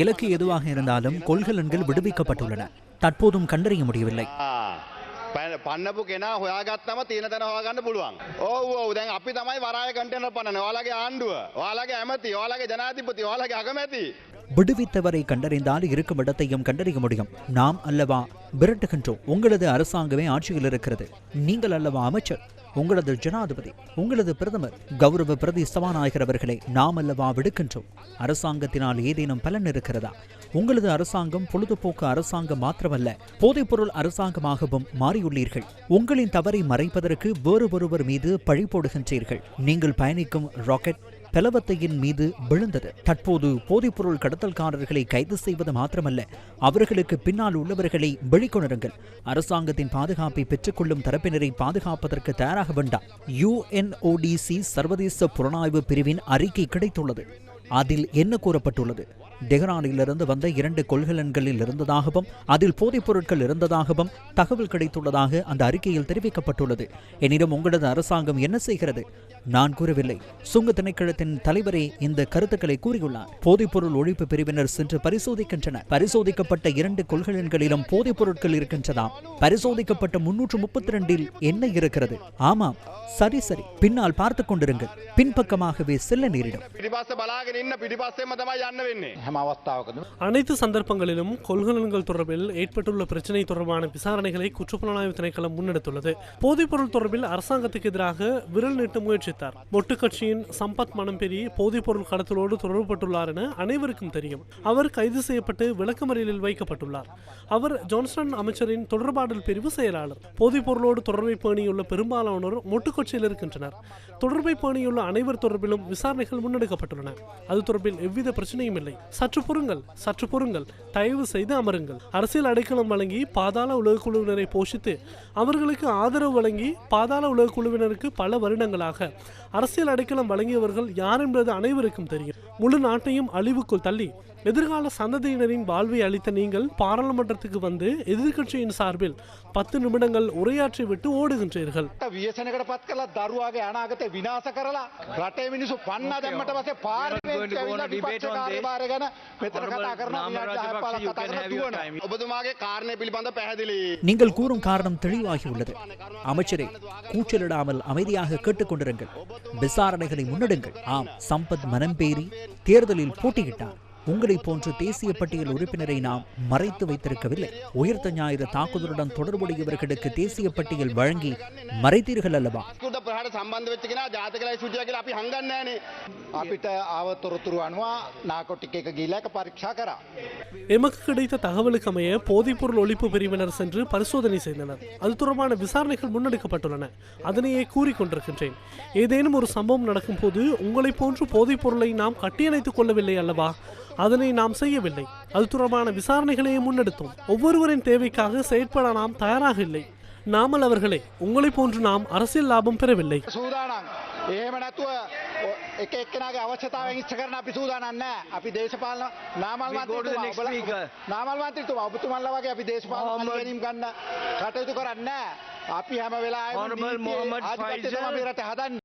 இலக்கு எதுவாக இருந்தாலும் கொள்கலன்கள் விடுவிக்கப்பட்டுள்ளன தற்போதும் கண்டறிய முடியவில்லை පන්නපු කෙනා හොයාගත්තම තියෙන තැන හොයාගන්න පුළුවන්. ඔව් ඔව් දැන් අපි තමයි වරාය කන්ටේනර් පන්නන. ඔයාලගේ ආණ්ඩුව, ඔයාලගේ ඇමති, ඔයාලගේ ජනාධිපති, ඔයාලගේ අගමැති. விடுவித்தவரை கண்டறிந்தால் இருக்கும் இடத்தையும் கண்டறிய முடியும் நாம் அல்லவா விரட்டுகின்றோம் உங்களது அரசாங்கமே ஆட்சியில் இருக்கிறது நீங்கள் அல்லவா அமைச்சர் உங்களது ஜனாதிபதி உங்களது பிரதமர் கௌரவ பிரதி சபாநாயகர் அவர்களை நாமல்லவா விடுக்கின்றோம்? அரசாங்கத்தினால் ஏதேனும் பலன் இருக்கிறதா? உங்களது அரசாங்கம் பொழுதுபோக்கு அரசாங்கம் மாத்திரமல்ல போதைப்பொருள் அரசாங்கமாகவும் மாறியுள்ளீர்கள். உங்களின் தவறை மறைப்பதற்கு வேறு ஒருவர் மீது பழி போடுகின்றீர்கள். நீங்கள் பயணிக்கும் ராக்கெட் பெலவத்தையின் மீது விழுந்தது. தற்போது போதைப்பொருள் கடத்தல்காரர்களை கைது செய்வது மாத்திரமல்ல அவர்களுக்கு பின்னால் உள்ளவர்களை வெளிக்கொணருங்கள். அரசாங்கத்தின் பாதுகாப்பை பெற்றுக்கொள்ளும் தரப்பினரை பாதுகாப்பதற்கு தயாராக வேண்டாம் யுஎன்ஓடிசி சர்வதேச புலனாய்வு பிரிவின் அறிக்கை கிடைத்துள்ளது. அதில் என்ன கூறப்பட்டுள்ளது? டெஹ்ரானிலிருந்து வந்த இரண்டு கொள்கலன்களில் இருந்ததாகவும் அதில் போதைப் பொருட்கள் இருந்ததாகவும் தகவல் கிடைத்துள்ளதாக அந்த அறிக்கையில் தெரிவிக்கப்பட்டுள்ளது. எனினும் உங்களது அரசாங்கம் என்ன செய்கிறது? நான் கூறவில்லை. சுங்க திணைக்களத்தின் தலைவரே இந்த கருத்துக்களை கூறியுள்ளார். போதைப்பொருள் ஒழிப்பு பிரிவினர் சென்று பரிசோதிக்கின்றனர். பரிசோதிக்கப்பட்ட இரண்டு கொள்கலன்களிலும் போதைப் பொருட்கள் இருக்கின்றதாம் பரிசோதிக்கப்பட்ட முன்னூற்று முப்பத்தி ரெண்டில் என்ன இருக்கிறது? ஆமாம். சரி சரி. பின்னால் பார்த்துக் கொண்டிருங்கள். பின்பக்கமாகவே செல்ல நேரிடும். அனைத்து சந்தர்ப்பங்களிலும் கொள்கலன்கள் தொடர்பில் ஏற்பட்டுள்ள பிரச்சினை தொடர்பான விசாரணைகளை குற்றப்புலனாய்வு திணைக்களம் முன்னெடுத்துள்ளது. போதைப்பொருள் தொடர்பில் அரசாங்கத்துக்கு எதிராக விரல் நீட்ட முயற்சித்தார். மொட்டு கட்சியின் சம்பத் மனம்பெரி போதைப்பொருள் கடத்தலோடு தொடர்புபட்டுள்ளார் என அனைவருக்கும் தெரியும். அவர் கைது செய்யப்பட்டு விளக்கமறியலில் வைக்கப்பட்டுள்ளார். அவர் ஜான்ஸ்டன் அமைச்சரின் தொடர்பாடல் பிரிவு செயலாளர். போதைப்பொருளோடு தொடர்பை பேணியுள்ள பெரும்பாலானோர் மொட்டுக்கட்சியில் இருக்கின்றனர். தொடர்பை பேணியுள்ள அனைவர் தொடர்பிலும் விசாரணைகள் முன்னெடுக்கப்பட்டுள்ளன. அது தொடர்பில் எவ்வித பிரச்சனையும் இல்லை. சற்று பொறுங்கள் சற்று பொறுங்கள் தயவு செய்து அமருங்கள் அரசியல் அடைக்கலம் வழங்கி பாதாள உலக குழுவினரை போஷித்து அவர்களுக்கு ஆதரவு வழங்கி பாதாள உலக குழுவினருக்கு பல வருடங்களாக அரசியல் அடைக்கலம் வழங்கியவர்கள் யார் என்பது அனைவருக்கும் தெரியும் முழு நாட்டையும் அழிவுக்குள் தள்ளி எதிர்கால சந்ததியினரின் வாழ்வை அளித்த நீங்கள் பாராளுமன்றத்துக்கு வந்து எதிர்க்கட்சியின் சார்பில் பத்து நிமிடங்கள் உரையாற்றி விட்டு ஓடுகின்றீர்கள் වියසනකට පත් කලා දරුවාගේ අනාගත විනාස කරලා රටේ මිනිසු පන්න දැම්මට පසේ පාර්ලිමේන්තුවේ ඇවිල්ලා විපක්ෂ කාර්යභාරය ගැන මෙතන කතා කරනවා විනාඩි 10 15 කතා කරලා දුවනවා. ඔබතුමාගේ කාරණය පිළිබඳ පැහැදිලි. நீங்கள் கூறும் காரணம் தெளிவாகியுள்ளது அமைச்சரே கூச்சலிடாமல் அமைதியாக கேட்டுக்கொண்டிருங்கள் விசாரணைகளை முன்னெடுங்கள் ஆம் சம்பத் மனம்பேரி தேர்தலில் போட்டியிட்டார் உங்களை போன்று தேசிய பட்டியல் உறுப்பினரை நாம் மறைத்து வைத்திருக்கவில்லை. உயிர்த்த ஞாயிறு தாக்குதலுடன் தொடர்புடையவர்களுக்கு தேசிய பட்டியல் வழங்கி மறைத்தீர்கள் அல்லவா? எமக்கு கிடைத்த தகவலுக்குமைய போதைப்பொருள் ஒழிப்பு பிரிவினர் சென்று பரிசோதனை செய்தனர். அது தொடர்பான விசாரணைகள் முன்னெடுக்கப்பட்டுள்ளன. அதனையே கூறிக்கொண்டிருக்கின்றேன் ஏதேனும் ஒரு சம்பவம் நடக்கும் போது உங்களை போன்று போதைப் பொருளை நாம் கட்டியணைத்துக் கொள்ளவில்லை அல்லவா? அதனை நாம் செய்யவில்லை அது தொடர்பான விசாரணைகளையே முன்னெடுத்தோம் ஒவ்வொருவரின் தேவைக்காக செயற்பட நாம் தயாராக இல்லை நாமல் அவர்களே உங்களைப் போன்று நாம் அரசியல் லாபம் பெறவில்லை සූදානම්. එහෙම නැතුව ඔ- එක එක්කෙනාගේ අවශ්‍යතාවයෙන් ඉෂ්ට කරන අපි සූදානම් නැහැ. අපි දේශපාලන නාමල් මන්ත්‍රීතුමා ඔබලා- නාමල් මන්ත්‍රීතුමා ඔබතුමන්ලා වගේ අපි දේශපාලන ගැනීම ගන්න කටයුතු කරන්නේ නැහැ. අපි හැම වෙලාවෙම Honorable නීතියේ Mohammed ආධිපත්‍යය තමයි Faisal. මේ රට හදන්නේ.